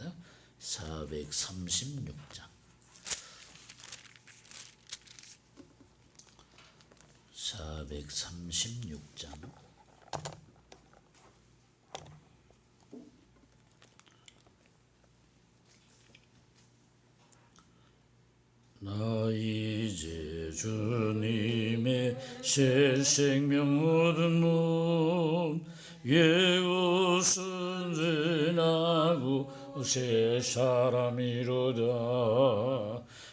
겠습니다. 436장. 436장. 나 이제 주님의 새 생명 얻은 몸 예웃은 죄 나고 새 사람이로다.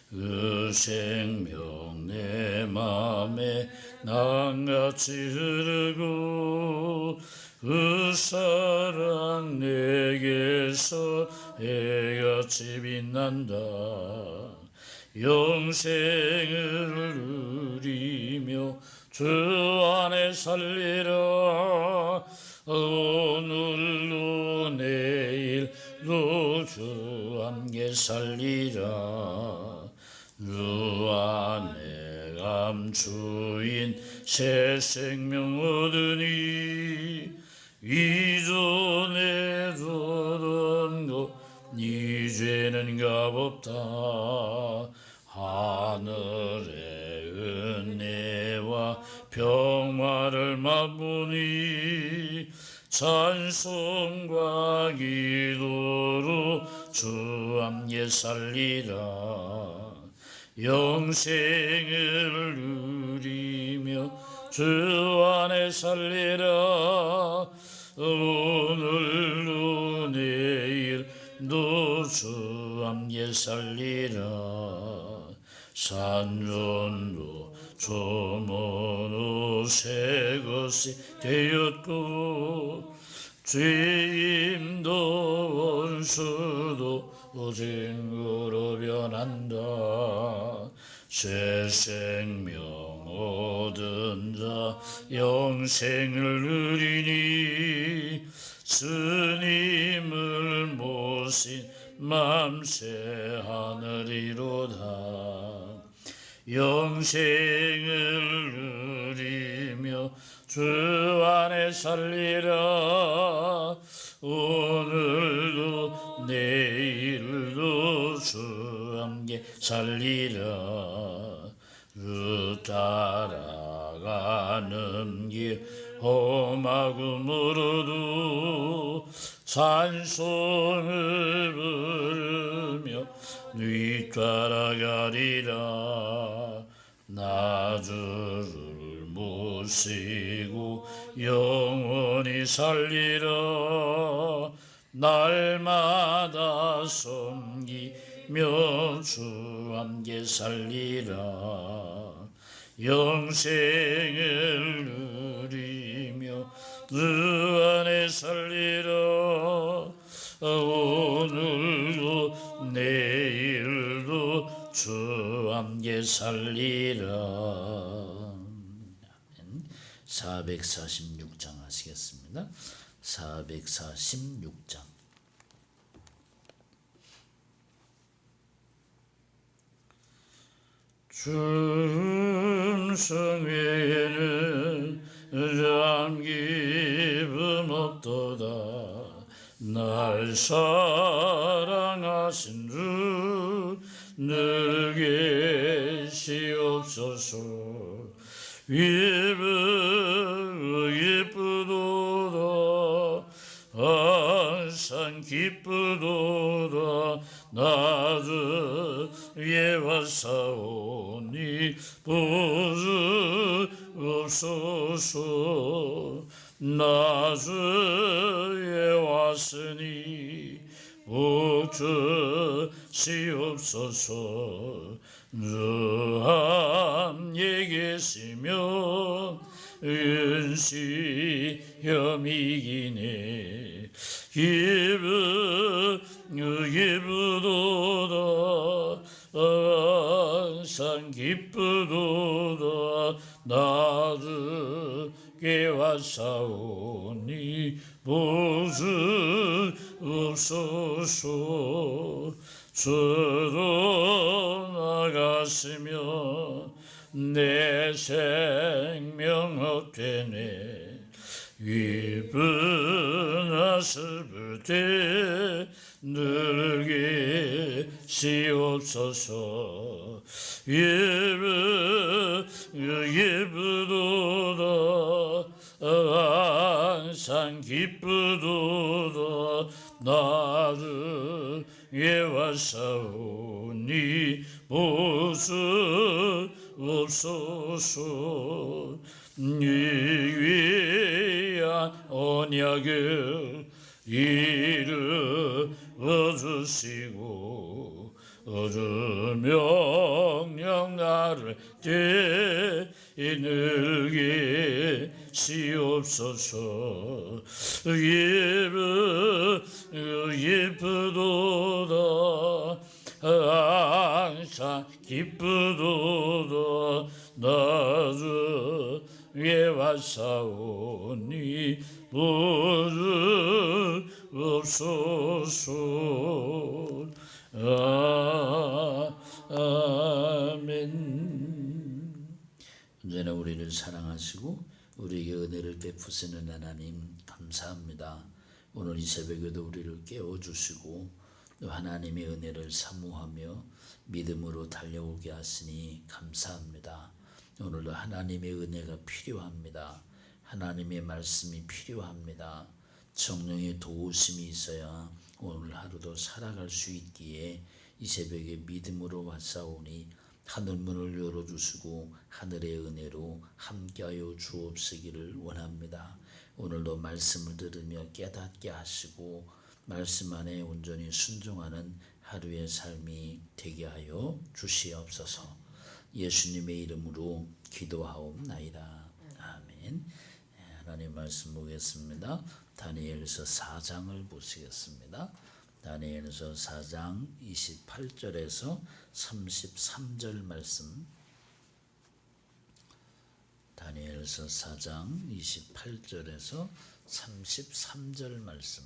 그 생명 내 맘에 낭같이 흐르고 그 사랑 내게서 해같이 빛난다. 영생을 누리며 주 안에 살리라 오늘로 내일로 주 함께 살리라. 주 안에 감추인 새 생명 얻으니 이전에 두던 것네 죄는 값없다. 하늘의 은혜와 평화를 맛보니 찬송과 기도로 주 함께 살리라. 영생을 누리며 주 안에 살리라. 오늘로 내일도 주 함께 살리라. 산전도 조문우 새 것이 되었고 죄임도 원수도 오징으로 변한다. 새 생명 얻은 자 영생을 누리니 스님을 모신 맘새 하늘이로다 영생을 누리며 주 안에 살리라. 오늘도 내일도 주 함께 살리라. 주 따라가는 길 험하고물어도 찬송을 부르며 네 따라가리라 나 주를 모시고 영원히 살리라. 날마다 섬기며 주 함께 살리라. 영생을 누리며 주 안에 살리라. 오늘도 내일도 주 함께 살리라. 446장 하시겠습니다. 446장. 준성에는 잠기분 없도다. 날 사랑하신 예쁘도다. 한사 항상 기쁘도다. 나를 위해 왔사오니 부르옵소서. 나를 위해 왔으니 복주시옵소서. 주 함께 계시며 은시 혐이기네 기브 기쁘도다. 항상 기쁘도다. 나를 깨와사오니 보수 없소서 주로 나갔으며 내 생명 얻되네 위분하스을 때 늘게 시옵소서. 예부 예부도다 항상 기쁘도다 나를 예와사오니 보수 없소서 이 위한 언약을 이루어주시고 어주 명령 나를 되늘게 시옵소서 예쁘 예쁘도다. 항상 기쁘도다. 위해 왔사오니 부르 없소서. 아, 아멘. 언제나 우리를 사랑하시고 우리에게 은혜를 베푸시는 하나님 감사합니다. 오늘 이 새벽에도 우리를 깨워주시고 또 하나님의 은혜를 사모하며 믿음으로 달려오게 하시니 감사합니다. 오늘도 하나님의 은혜가 필요합니다. 하나님의 말씀이 필요합니다. 성령의 도우심이 있어야 오늘 하루도 살아갈 수 있기에 이 새벽에 믿음으로 왔사오니 하늘문을 열어주시고 하늘의 은혜로 함께하여 주옵시기를 원합니다. 오늘도 말씀을 들으며 깨닫게 하시고 말씀 안에 온전히 순종하는 하루의 삶이 되게 하여 주시옵소서. 예수님의 이름으로 기도하옵나이다. 아멘. 하나님 말씀 보겠습니다. 다니엘서 4장을 보시겠습니다. 다니엘서 4장 28절에서 33절 말씀. 다니엘서 4장 28절에서 33절 말씀.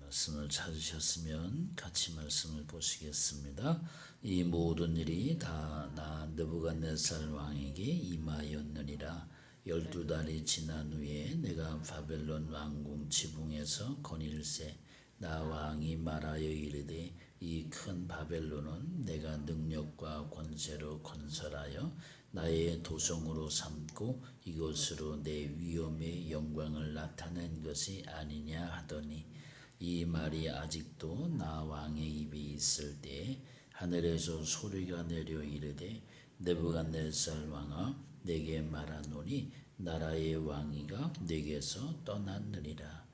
말씀을 찾으셨으면 같이 말씀을 보시겠습니다. 이 모든 일이 다 나 느부갓네살 왕에게 임하였느니라. 열두 달이 지난 후에 내가 바벨론 왕궁 지붕에서 거닐세 나 왕이 말하여 이르되 이 큰 바벨론은 내가 능력과 권세로 건설하여 나의 도성으로 삼고 이곳으로 내 위엄의 영광을 나타낸 것이 아니냐 하더니 이 말이 아직도 나 왕의 입에 있을 때 하늘에서 소리가 내려 이르되 네부갓네살 왕아 내게 말하노니 나라의 왕이가 내게서 떠났느니라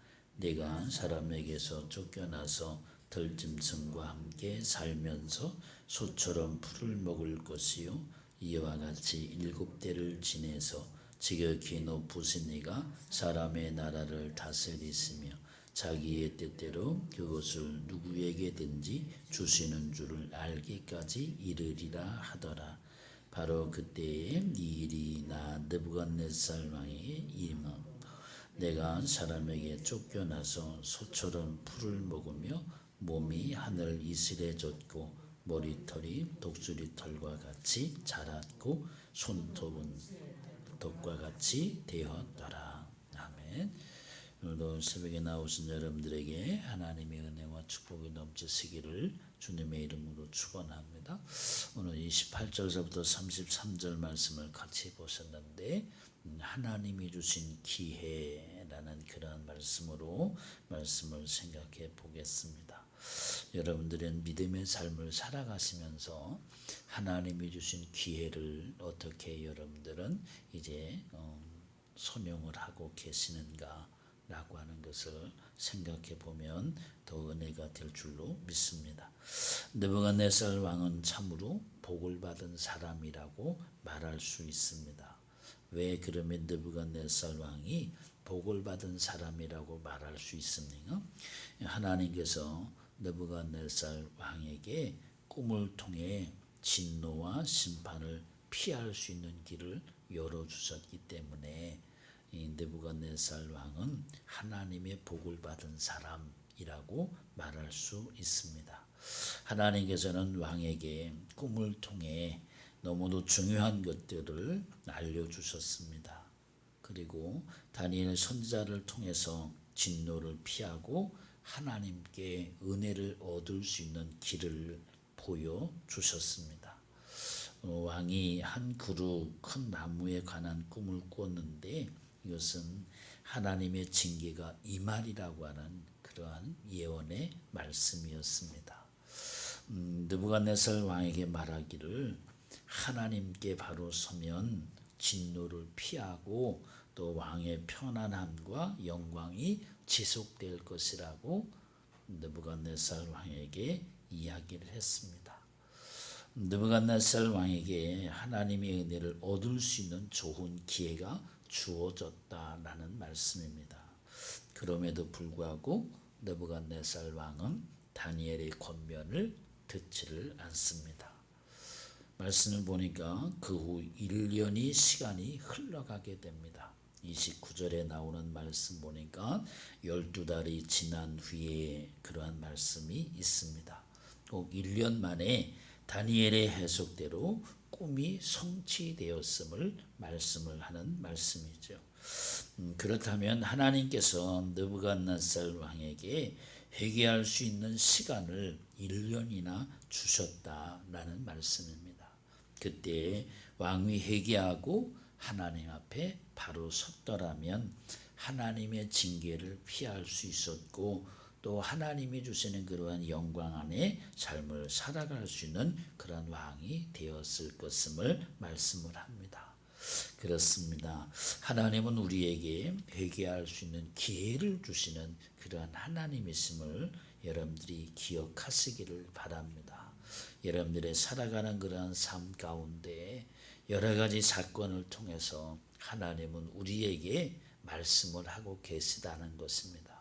내가 사람에게서 쫓겨나서 들짐승과 함께 살면서 소처럼 풀을 먹을 것이요 이와 같이 일곱 대를 지내서 지극히 높으신 이가 사람의 나라를 다스리시며 자기의 뜻대로 그것을 누구에게든지 주시는 줄을 알기까지 이르리라 하더라. 바로 그때에 이 일이 나 느부갓네살 왕에게 임하 내가 사람에게 쫓겨나서 소처럼 풀을 먹으며 몸이 하늘 이슬에 젖고 머리털이 독수리 털과 같이 자랐고 손톱은 덕과 같이 되었더라. 아멘. 오늘도 새벽에 나오신 여러분들에게 하나님의 은혜와 축복이 넘치시기를 주님의 이름으로 축원합니다. 오늘 28절서부터 33절 말씀을 같이 보셨는데 음, 하나님이 주신 기회라는 그러한 말씀으로 말씀을 생각해 보겠습니다. 여러분들은 믿음의 삶을 살아가시면서 하나님이 주신 기회를 어떻게 여러분들은 이제 어, 선용을 하고 계시는가 라고 하는 것을 생각해 보면 더 은혜가 될 줄로 믿습니다. 느부갓네살 왕은 참으로 복을 받은 사람이라고 말할 수 있습니다. 왜 그러면 느부갓네살 왕이 복을 받은 사람이라고 말할 수 있습니까? 하나님께서 느부갓네살 왕에게 꿈을 통해 진노와 심판을 피할 수 있는 길을 열어 주셨기 때문에 이 느부갓네살 왕은 하나님의 복을 받은 사람이라고 말할 수 있습니다. 하나님께서는 왕에게 꿈을 통해 너무도 중요한 것들을 알려 주셨습니다. 그리고 다니엘 선지자를 통해서 진노를 피하고 하나님께 은혜를 얻을 수 있는 길을 보여 주셨습니다. 어, 왕이 한 그루 큰 나무에 관한 꿈을 꾸었는데 이것은 하나님의 징계가 이 말이라고 하는 그러한 예언의 말씀이었습니다. 음, 느부갓네살 왕에게 말하기를 하나님께 바로 서면 진노를 피하고 또 왕의 편안함과 영광이 지속될 것이라고 느부갓네살 왕에게 이야기를 했습니다. 느부갓네살 왕에게 하나님의 은혜를 얻을 수 있는 좋은 기회가 주어졌다라는 말씀입니다. 그럼에도 불구하고 느부갓네살 왕은 다니엘의 권면을 듣지를 않습니다. 말씀을 보니까 그 후 1년이 시간이 흘러가게 됩니다. 29절에 나오는 말씀 보니까 12달이 지난 후에 그러한 말씀이 있습니다. 꼭 1년 만에 다니엘의 해석대로 꿈이 성취되었음을 말씀을 하는 말씀이죠. 음, 그렇다면 하나님께서 느부갓네살 왕에게 회개할 수 있는 시간을 1년이나 주셨다라는 말씀입니다. 그때 왕이 회개하고 하나님 앞에 바로 섰더라면 하나님의 징계를 피할 수 있었고 또 하나님이 주시는 그러한 영광 안에 삶을 살아갈 수 있는 그러한 왕이 되었을 것임을 말씀을 합니다. 그렇습니다. 하나님은 우리에게 회개할 수 있는 기회를 주시는 그러한 하나님이심을 여러분들이 기억하시기를 바랍니다. 여러분들의 살아가는 그러한 삶 가운데 여러 가지 사건을 통해서 하나님은 우리에게 말씀을 하고 계시다는 것입니다.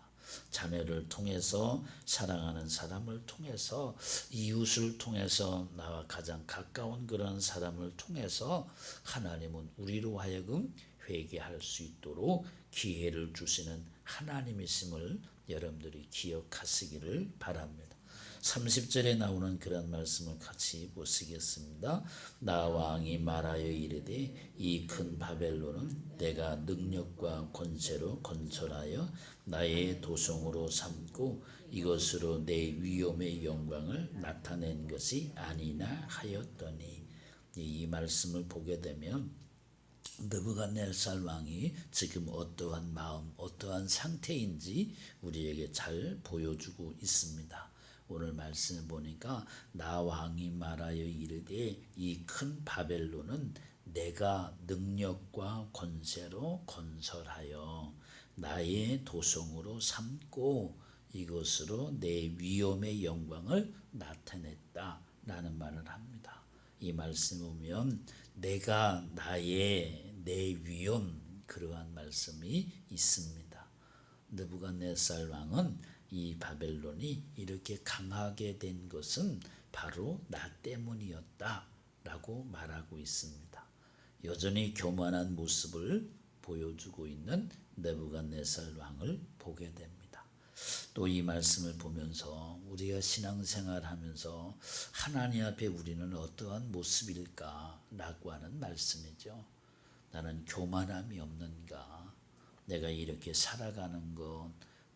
자녀를 통해서 사랑하는 사람을 통해서 이웃을 통해서 나와 가장 가까운 그런 사람을 통해서 하나님은 우리로 하여금 회개할 수 있도록 기회를 주시는 하나님이심을 여러분들이 기억하시기를 바랍니다. 30절에 나오는 그런 말씀을 같이 보시겠습니다. 나 왕이 말하여 이르되 이 큰 바벨론은 내가 능력과 권세로 건설하여 나의 도성으로 삼고 이것으로 내 위엄의 영광을 나타낸 것이 아니나 하였더니 이 말씀을 보게 되면 느부갓네살 왕이 지금 어떠한 마음, 어떠한 상태인지 우리에게 잘 보여주고 있습니다. 오늘 말씀을 보니까 나 왕이 말하여 이르되 이 큰 바벨론은 내가 능력과 권세로 건설하여 나의 도성으로 삼고 이것으로 내 위엄의 영광을 나타냈다라는 말을 합니다. 이 말씀 보면 내가 나의 내 위엄 그러한 말씀이 있습니다. 느부갓네살 왕은 이 바벨론이 이렇게 강하게 된 것은 바로 나 때문이었다라고 말하고 있습니다. 여전히 교만한 모습을 보여주고 있는 느부갓네살 왕을 보게 됩니다. 또 이 말씀을 보면서 우리가 신앙생활하면서 하나님 앞에 우리는 어떠한 모습일까라고 하는 말씀이죠. 나는 교만함이 없는가? 내가 이렇게 살아가는 것,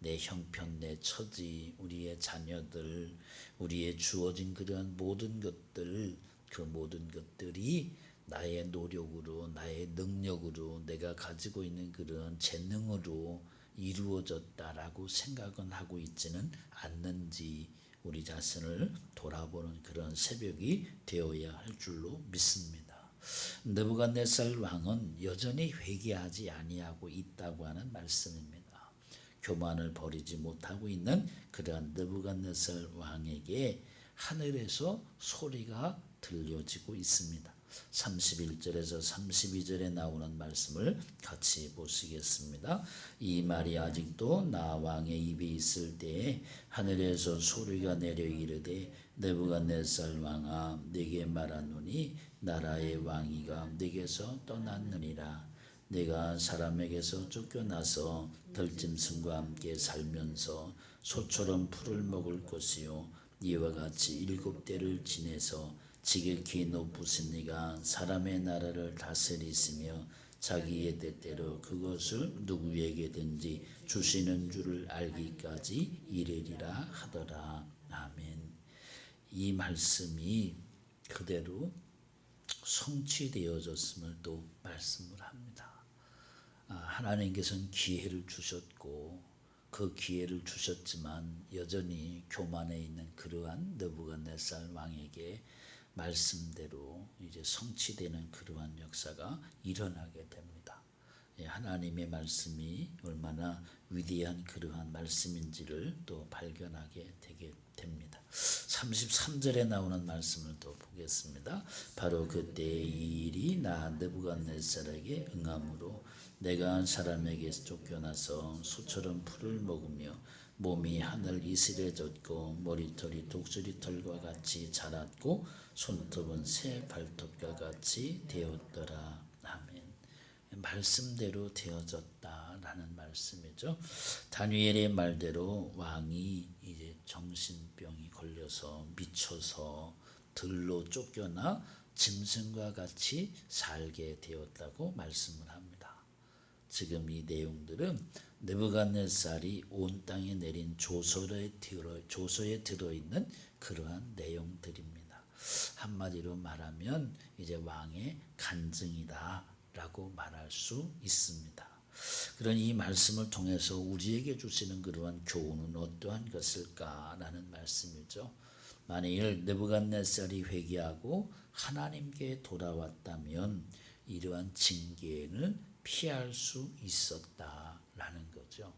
내 형편, 내 처지, 우리의 자녀들, 우리의 주어진 그런 모든 것들, 그 모든 것들이 나의 노력으로, 나의 능력으로, 내가 가지고 있는 그런 재능으로 이루어졌다라고 생각은 하고 있지는 않는지 우리 자신을 돌아보는 그런 새벽이 되어야 할 줄로 믿습니다. 느부갓네살 왕은 여전히 회개하지 아니하고 있다고 하는 말씀입니다. 교만을 버리지 못하고 있는 그러한 느부갓네살 왕에게 하늘에서 소리가 들려지고 있습니다. 31절에서 32절에 나오는 말씀을 같이 보시겠습니다. 이 말이 아직도 나 왕의 입에 있을 때에 하늘에서 소리가 내려 이르되 느부갓네살 왕아 내게 말하노니 나라의 왕이가 내게서 떠났느니라 내가 사람에게서 쫓겨나서 들짐승과 함께 살면서 소처럼 풀을 먹을 것이요. 이와 같이 일곱 대를 지내서 지극히 높으신 이가 사람의 나라를 다스리시며 자기의 때때로 그것을 누구에게든지 주시는 줄을 알기까지 이르리라 하더라. 아멘. 이 말씀이 그대로 성취되어졌음을 또 말씀을 합니다. 아, 하나님께서는 기회를 주셨고 그 기회를 주셨지만 여전히 교만에 있는 그러한 느부갓네살 왕에게 말씀대로 이제 성취되는 그러한 역사가 일어나게 됩니다. 예, 하나님의 말씀이 얼마나 위대한 그러한 말씀인지를 또 발견하게 되게 됩니다. 33절에 나오는 말씀을 또 보겠습니다. 바로 그때 이 일이 나 느부갓네살에게 응함으로 내가 사람에게 쫓겨나서 소처럼 풀을 먹으며 몸이 하늘 이슬해졌고 머리털이 독수리 털과 같이 자랐고 손톱은 새 발톱과 같이 되었더라. 아멘. 말씀대로 되어졌다라는 말씀이죠. 다니엘의 말대로 왕이 이제 정신병이 걸려서 미쳐서 들로 쫓겨나 짐승과 같이 살게 되었다고 말씀을 합니다. 지금 이 내용들은 느부갓네살이 온 땅에 내린 조서에 들어 조서에 들어 있는 그러한 내용들입니다. 한마디로 말하면 이제 왕의 간증이다라고 말할 수 있습니다. 그런 이 말씀을 통해서 우리에게 주시는 그러한 교훈은 어떠한 것일까라는 말씀이죠. 만일 느부갓네살이 회개하고 하나님께 돌아왔다면 이러한 징계는 피할 수 있었다라는 거죠.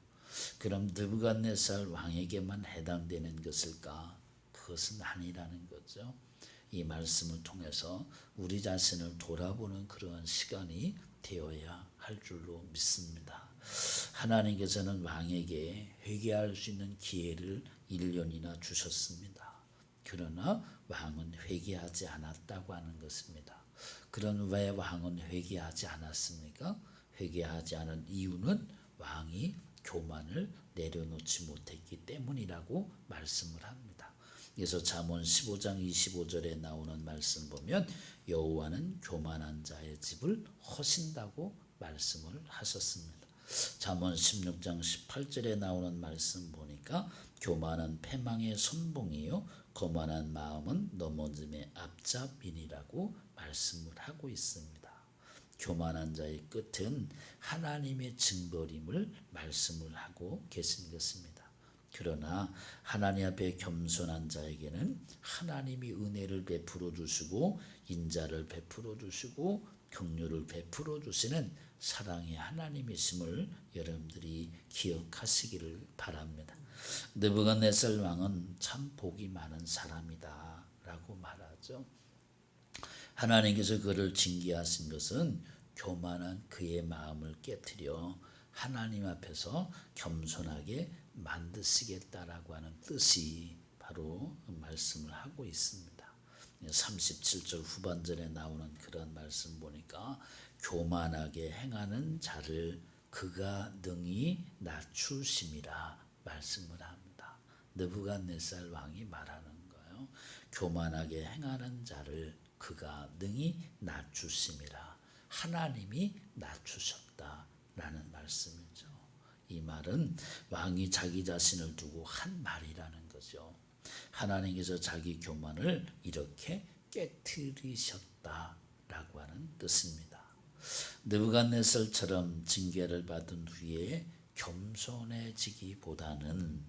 그럼 느부갓네살 왕에게만 해당되는 것일까? 그것은 아니라는 거죠. 이 말씀을 통해서 우리 자신을 돌아보는 그러한 시간이 되어야 할 줄로 믿습니다. 하나님께서는 왕에게 회개할 수 있는 기회를 1년이나 주셨습니다. 그러나 왕은 회개하지 않았다고 하는 것입니다. 그런 왜 왕은 회개하지 않았습니까? 회개하지 않은 이유는 왕이 교만을 내려놓지 못했기 때문이라고 말씀을 합니다. 그래서 잠언 15장 25절에 나오는 말씀 보면 여호와는 교만한 자의 집을 허신다고 말씀을 하셨습니다. 잠언 16장 18절에 나오는 말씀 보니까 교만은 패망의 선봉이요 거만한 마음은 넘어짐의 앞잡인이라고 말씀을 하고 있습니다. 교만한 자의 끝은 하나님의 증거림을 말씀을 하고 계신 것입니다. 그러나 하나님 앞에 겸손한 자에게는 하나님이 은혜를 베풀어 주시고 인자를 베풀어 주시고 긍휼을 베풀어 주시는 사랑의 하나님이심을 여러분들이 기억하시기를 바랍니다. 느부갓네살 왕은 참 복이 많은 사람이다 라고 말하죠. 하나님께서 그를 징계하신 것은 교만한 그의 마음을 깨뜨려 하나님 앞에서 겸손하게 만드시겠다라고 하는 뜻이 바로 말씀을 하고 있습니다. 37절 후반절에 나오는 그런 말씀 보니까 교만하게 행하는 자를 그가 능히 낮추심이라 말씀을 합니다. 느부갓네살 왕이 말하는 거예요. 교만하게 행하는 자를 그가 능히 낮추심이라 하나님이 낮추셨다 라는 말씀이죠. 이 말은 왕이 자기 자신을 두고 한 말이라는 거죠. 하나님께서 자기 교만을 이렇게 깨뜨리셨다라고 하는 뜻입니다. 느부갓네살처럼 징계를 받은 후에 겸손해지기보다는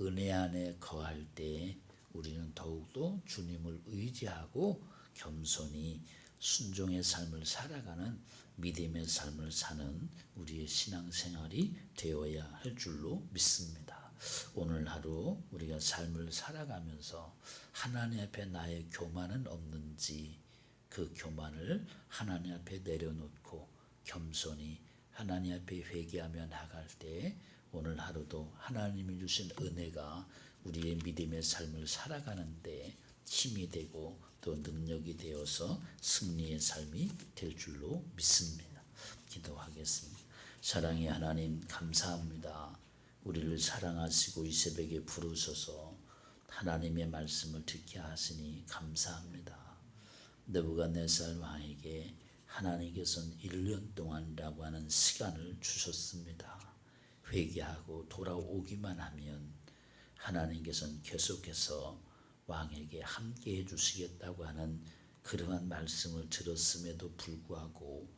은혜 안에 거할 때 우리는 더욱더 주님을 의지하고 겸손히 순종의 삶을 살아가는 믿음의 삶을 사는 우리의 신앙생활이 되어야 할 줄로 믿습니다. 오늘 하루 우리가 삶을 살아가면서 하나님 앞에 나의 교만은 없는지 그 교만을 하나님 앞에 내려놓고 겸손히 하나님 앞에 회개하며 나갈 때 오늘 하루도 하나님이 주신 은혜가 우리의 믿음의 삶을 살아가는데 힘이 되고 또 능력이 되어서 승리의 삶이 될 줄로 믿습니다. 기도하겠습니다. 사랑의 하나님 감사합니다. 우리를 사랑하시고 이 새벽에 부르셔서 하나님의 말씀을 듣게 하시니 감사합니다. 느부갓네살 왕에게 하나님께서는 1년 동안이라고 하는 시간을 주셨습니다. 회개하고 돌아오기만 하면 하나님께서는 계속해서 왕에게 함께 해주시겠다고 하는 그러한 말씀을 들었음에도 불구하고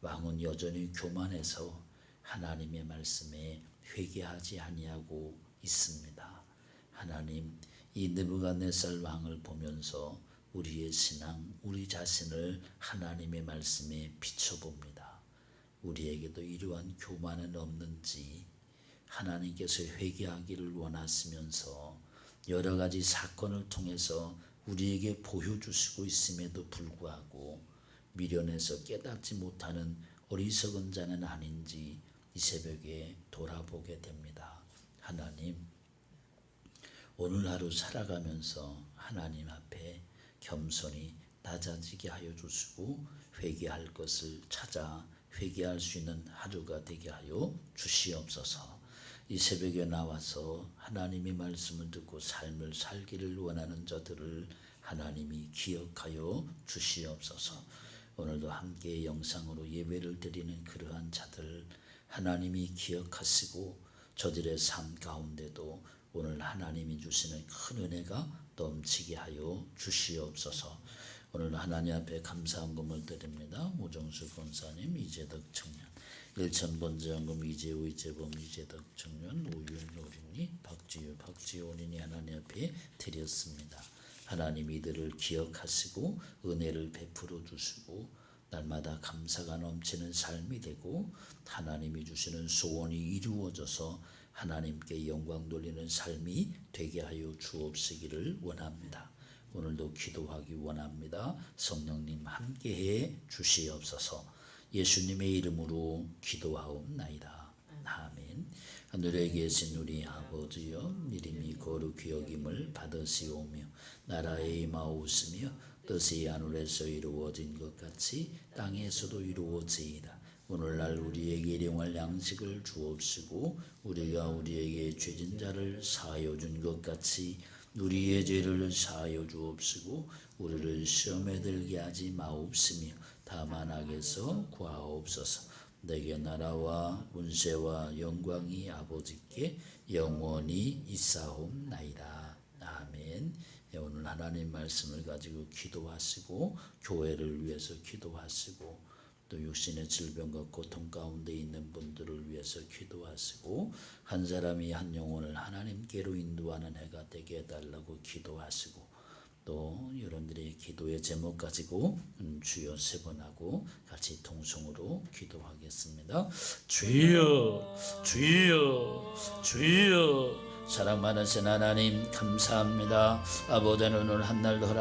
왕은 여전히 교만해서 하나님의 말씀에 회개하지 아니하고 있습니다. 하나님 이 느부갓네살 왕을 보면서 우리의 신앙, 우리 자신을 하나님의 말씀에 비춰봅니다. 우리에게도 이러한 교만은 없는지 하나님께서 회개하기를 원하시면서 여러 가지 사건을 통해서 우리에게 보여주시고 있음에도 불구하고 미련해서 깨닫지 못하는 어리석은 자는 아닌지 이 새벽에 돌아보게 됩니다. 하나님, 오늘 하루 살아가면서 하나님 앞에 겸손히 낮아지게 하여 주시고 회개할 것을 찾아 회개할 수 있는 하루가 되게 하여 주시옵소서. 이 새벽에 나와서 하나님의 말씀을 듣고 삶을 살기를 원하는 자들을 하나님이 기억하여 주시옵소서. 오늘도 함께 영상으로 예배를 드리는 그러한 자들 하나님이 기억하시고 저들의 삶 가운데도 오늘 하나님이 주시는 큰 은혜가 넘치게 하여 주시옵소서. 오늘 하나님 앞에 감사한 금을 드립니다. 오정수 권사님, 이재덕 청년, 일천번제연금 이재우, 이재범, 이재덕 청년, 오윤, 오륜이, 박지유, 박지원인이 하나님 앞에 드렸습니다. 하나님 이들을 기억하시고 은혜를 베풀어 주시고 날마다 감사가 넘치는 삶이 되고 하나님이 주시는 소원이 이루어져서 하나님께 영광 돌리는 삶이 되게 하여 주옵시기를 원합니다. 오늘도 기도하기 원합니다. 성령님 함께해 주시옵소서. 예수님의 이름으로 기도하옵나이다. 아멘. 하늘에 계신 우리 아버지여 이름이 거룩히 여김을 받으시오며 나라의 임하옵으며 뜻이 하늘에서 이루어진 것 같이 땅에서도 이루어지이다. 오늘날 우리에게 일용할 양식을 주옵시고 우리가 우리에게 죄진 자를 사하여 준 것 같이 우리의 죄를 사하여 주옵시고 우리를 시험에 들게 하지 마옵시며 다만 악에서 구하옵소서. 내게 나라와 운세와 영광이 아버지께 영원히 있사옵나이다. 아멘. 예, 오늘 하나님 말씀을 가지고 기도하시고 교회를 위해서 기도하시고 또 육신의 질병과 고통 가운데 있는 분들을 위해서 기도하시고 한 사람이 한 영혼을 하나님께로 인도하는 해가 되게 해달라고 기도하시고 또 여러분들의 기도의 제목 가지고 음, 주여 세 번 하고 같이 통성으로 기도하겠습니다. 주여 주여 주여 사랑 많으신 하나님 감사합니다. 아버지는 오늘 한날도